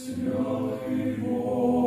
Святый Бог.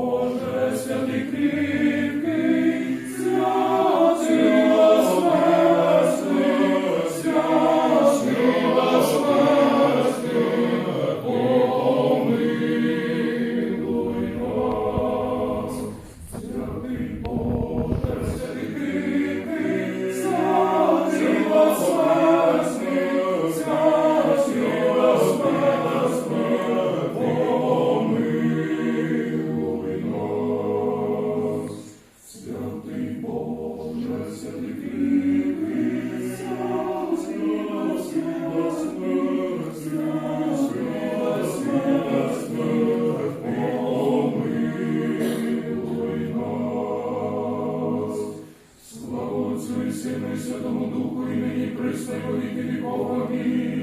Отцю і Сину, і Святому Духу, і нині присною Бога. Амінь.